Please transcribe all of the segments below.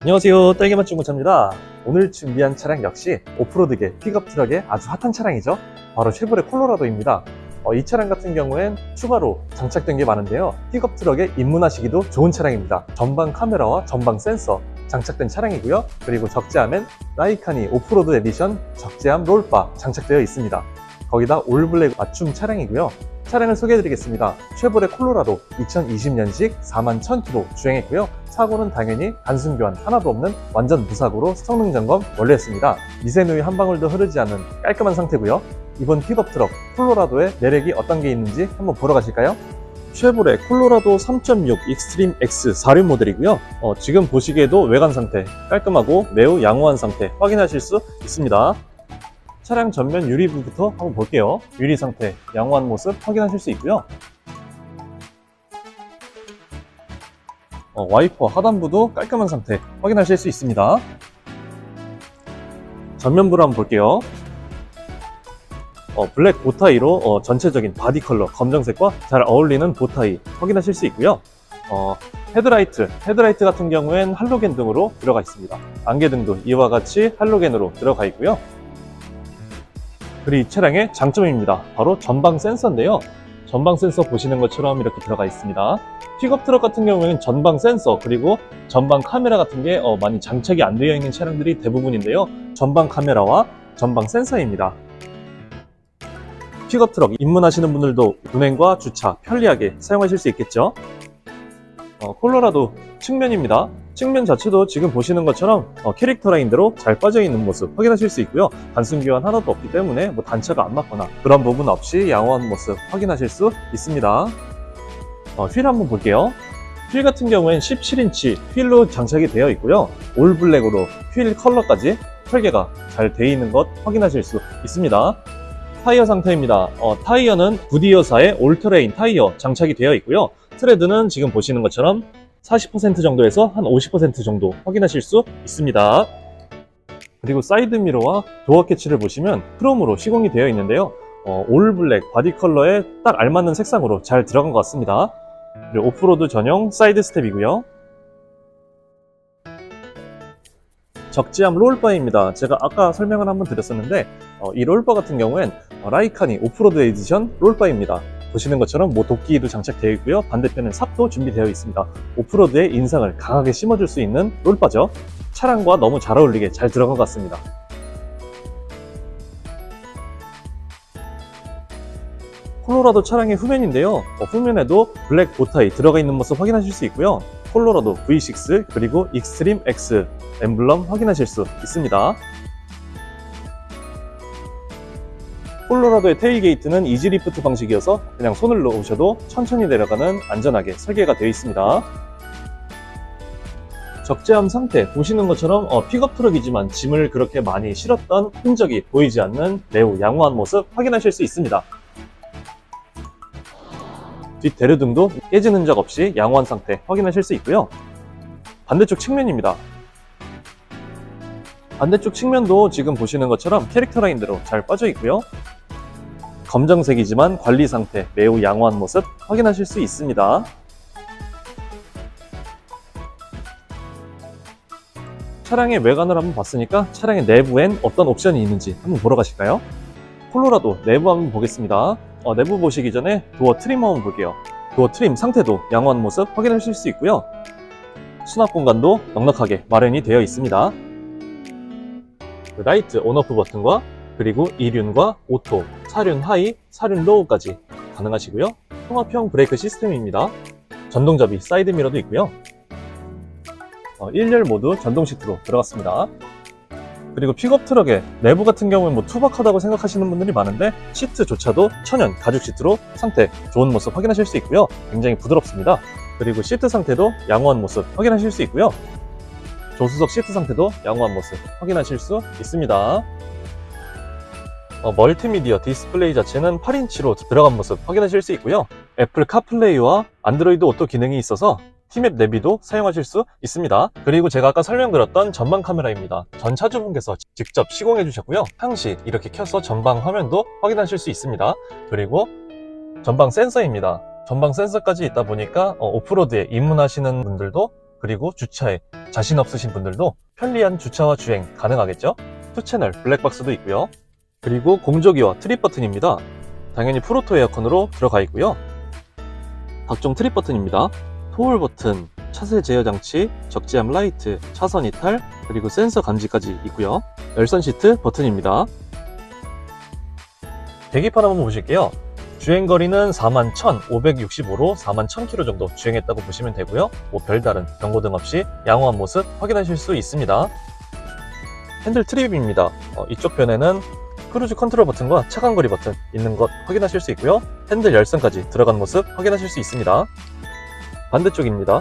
안녕하세요. 딸기맛 중고차입니다. 오늘 준비한 차량 역시 오프로드계 픽업 트럭의 아주 핫한 차량이죠. 바로 쉐보레 콜로라도입니다. 어, 이 차량 같은 경우엔 추가로 장착된 게 많은데요. 픽업 트럭에 입문하시기도 좋은 차량입니다. 전방 카메라와 전방 센서 장착된 차량이고요. 그리고 적재함엔 라이카니 오프로드 에디션 적재함 롤바 장착되어 있습니다. 거기다 올블랙 맞춤 차량이고요 차량을 소개해드리겠습니다. 쉐보레 콜로라도 2020년식 4만 1000km 주행했고요. 사고는 당연히 단순 교환 하나도 없는 완전 무사고로 성능 점검 완료했습니다. 미세누이 한 방울도 흐르지 않은 깔끔한 상태고요. 이번 픽업 트럭 콜로라도의 매력이 어떤 게 있는지 한번 보러 가실까요? 쉐보레 콜로라도 3.6 익스트림 X 4륜 모델이고요. 어, 지금 보시기에도 외관 상태 깔끔하고 매우 양호한 상태 확인하실 수 있습니다. 차량 전면 유리부부터 한번 볼게요. 유리 상태, 양호한 모습 확인하실 수 있고요. 어, 와이퍼 하단부도 깔끔한 상태 확인하실 수 있습니다. 전면부를 한번 볼게요. 어, 블랙 보타이로 어, 전체적인 바디 컬러 검정색과 잘 어울리는 보타이 확인하실 수 있고요. 어, 헤드라이트, 헤드라이트 같은 경우엔 할로겐 등으로 들어가 있습니다. 안개등도 이와 같이 할로겐으로 들어가 있고요. 그리고 이 차량의 장점입니다. 바로 전방 센서인데요. 전방 센서 보시는 것처럼 이렇게 들어가 있습니다. 픽업 트럭 같은 경우에는 전방 센서 그리고 전방 카메라 같은 게 어, 많이 장착이 안 되어 있는 차량들이 대부분인데요. 전방 카메라와 전방 센서입니다. 픽업 트럭 입문하시는 분들도 운행과 주차 편리하게 사용하실 수 있겠죠. 어, 콜로라도 측면입니다. 측면 자체도 지금 보시는 것처럼 어, 캐릭터 라인대로 잘 빠져 있는 모습 확인하실 수 있고요. 단순 교환 하나도 없기 때문에 뭐 단차가 안 맞거나 그런 부분 없이 양호한 모습 확인하실 수 있습니다. 어, 휠 한번 볼게요. 휠 같은 경우엔 17인치 휠로 장착이 되어 있고요. 올 블랙으로 휠 컬러까지 설계가 잘 되어 있는 것 확인하실 수 있습니다. 타이어 상태입니다. 어, 타이어는 구디어사의 올트레인 타이어 장착이 되어 있고요. 트레드는 지금 보시는 것처럼 40% 정도에서 한 50% 정도 확인하실 수 있습니다. 그리고 사이드 미러와 도어 캐치를 보시면 크롬으로 시공이 되어 있는데요. 어, 올 블랙 바디 컬러에 딱 알맞는 색상으로 잘 들어간 것 같습니다. 그리고 오프로드 전용 사이드 스텝이고요. 적지함 롤바입니다. 제가 아까 설명을 한번 드렸었는데 어, 이 롤바 같은 경우엔 어, 라이카니 오프로드 에디션 롤바입니다. 보시는 것처럼 뭐 도끼도 장착되어 있고요. 반대편은 삽도 준비되어 있습니다. 오프로드의 인상을 강하게 심어줄 수 있는 롤바죠. 차량과 너무 잘 어울리게 잘 들어간 것 같습니다. 콜로라도 차량의 후면인데요. 어, 후면에도 블랙 보타이 들어가 있는 모습 확인하실 수 있고요. 콜로라도 V6 그리고 익스트림 X 엠블럼 확인하실 수 있습니다. 콜로라도의 테일게이트는 이지리프트 방식이어서 그냥 손을 놓으셔도 천천히 내려가는 안전하게 설계가 되어 있습니다. 적재함 상태 보시는 것처럼 어, 픽업 트럭이지만 짐을 그렇게 많이 실었던 흔적이 보이지 않는 매우 양호한 모습 확인하실 수 있습니다. 뒷 대류등도 깨진 흔적 없이 양호한 상태 확인하실 수 있고요. 반대쪽 측면입니다. 반대쪽 측면도 지금 보시는 것처럼 캐릭터 라인대로 잘 빠져 있고요. 검정색이지만 관리 상태 매우 양호한 모습 확인하실 수 있습니다. 차량의 외관을 한번 봤으니까 차량의 내부엔 어떤 옵션이 있는지 한번 보러 가실까요? 콜로라도 내부 한번 보겠습니다. 어, 내부 보시기 전에 도어 트림 한번 볼게요. 도어 트림 상태도 양호한 모습 확인하실 수 있고요. 수납 공간도 넉넉하게 마련이 되어 있습니다. 그 라이트 온오프 버튼과 그리고 2륜과 오토, 4륜 하이, 4륜 로우까지 가능하시고요. 통합형 브레이크 시스템입니다. 전동접이 사이드 미러도 있고요. 어, 1열 모두 전동 시트로 들어갔습니다. 그리고 픽업 트럭의 내부 같은 경우는 뭐 투박하다고 생각하시는 분들이 많은데 시트조차도 천연 가죽 시트로 상태 좋은 모습 확인하실 수 있고요. 굉장히 부드럽습니다. 그리고 시트 상태도 양호한 모습 확인하실 수 있고요. 조수석 시트 상태도 양호한 모습 확인하실 수 있습니다. 어, 멀티미디어 디스플레이 자체는 8인치로 들어간 모습 확인하실 수 있고요. 애플 카플레이와 안드로이드 오토 기능이 있어서 티맵 내비도 사용하실 수 있습니다. 그리고 제가 아까 설명드렸던 전방 카메라입니다. 전 차주분께서 직접 시공해 주셨고요. 항시 이렇게 켜서 전방 화면도 확인하실 수 있습니다. 그리고 전방 센서입니다. 전방 센서까지 있다 보니까 어, 오프로드에 입문하시는 분들도 그리고 주차에 자신 없으신 분들도 편리한 주차와 주행 가능하겠죠? 투 채널 블랙박스도 있고요. 그리고 공조기와 트립 버튼입니다. 당연히 프로토 에어컨으로 들어가 있고요. 각종 트립 버튼입니다. 토홀 버튼, 차세 제어 장치, 적재함 라이트, 차선 이탈, 그리고 센서 감지까지 있고요. 열선 시트 버튼입니다. 계기판 한번 보실게요. 주행거리는 41,565로 41,000km 정도 주행했다고 보시면 되고요. 뭐 별다른 경고등 없이 양호한 모습 확인하실 수 있습니다. 핸들 트립입니다. 어, 이쪽 편에는 크루즈 컨트롤 버튼과 차간거리 버튼 있는 것 확인하실 수 있고요. 핸들 열선까지 들어간 모습 확인하실 수 있습니다. 반대쪽입니다.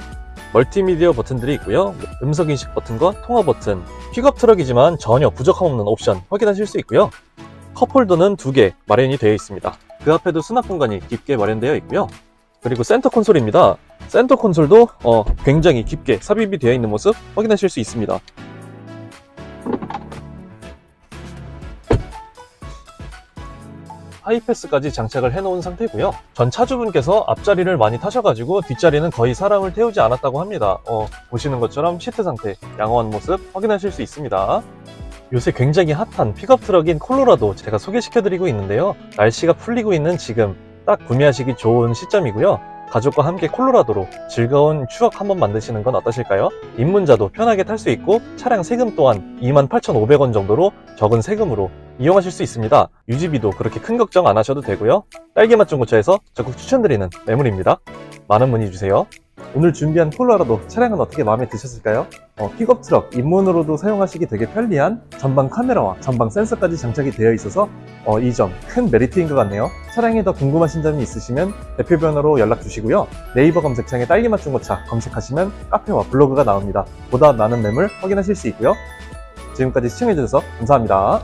멀티미디어 버튼들이 있고요. 음성 인식 버튼과 통화 버튼, 픽업 트럭이지만 전혀 부족함 없는 옵션 확인하실 수 있고요. 컵홀더는 두 개 마련이 되어 있습니다. 그 앞에도 수납 공간이 깊게 마련되어 있고요. 그리고 센터 콘솔입니다. 센터 콘솔도 어, 굉장히 깊게 삽입이 되어 있는 모습 확인하실 수 있습니다. 하이패스까지 장착을 해놓은 상태고요. 전 차주분께서 앞자리를 많이 타셔가지고 뒷자리는 거의 사람을 태우지 않았다고 합니다. 어, 보시는 것처럼 시트 상태 양호한 모습 확인하실 수 있습니다. 요새 굉장히 핫한 픽업 트럭인 콜로라도 제가 소개시켜드리고 있는데요. 날씨가 풀리고 있는 지금 딱 구매하시기 좋은 시점이고요. 가족과 함께 콜로라도로 즐거운 추억 한번 만드시는 건 어떠실까요? 입문자도 편하게 탈 수 있고 차량 세금 또한 28,500원 정도로 적은 세금으로 이용하실 수 있습니다. 유지비도 그렇게 큰 걱정 안 하셔도 되고요. 딸기맛 중고차에서 적극 추천드리는 매물입니다. 많은 문의 주세요. 오늘 준비한 콜로라도 차량은 어떻게 마음에 드셨을까요? 어, 픽업 트럭 입문으로도 사용하시기 되게 편리한 전방 카메라와 전방 센서까지 장착이 되어 있어서 어, 이 점 큰 메리트인 것 같네요. 차량에 더 궁금하신 점이 있으시면 대표 번호로 연락 주시고요. 네이버 검색창에 딸기맛 중고차 검색하시면 카페와 블로그가 나옵니다. 보다 많은 매물 확인하실 수 있고요. 지금까지 시청해주셔서 감사합니다.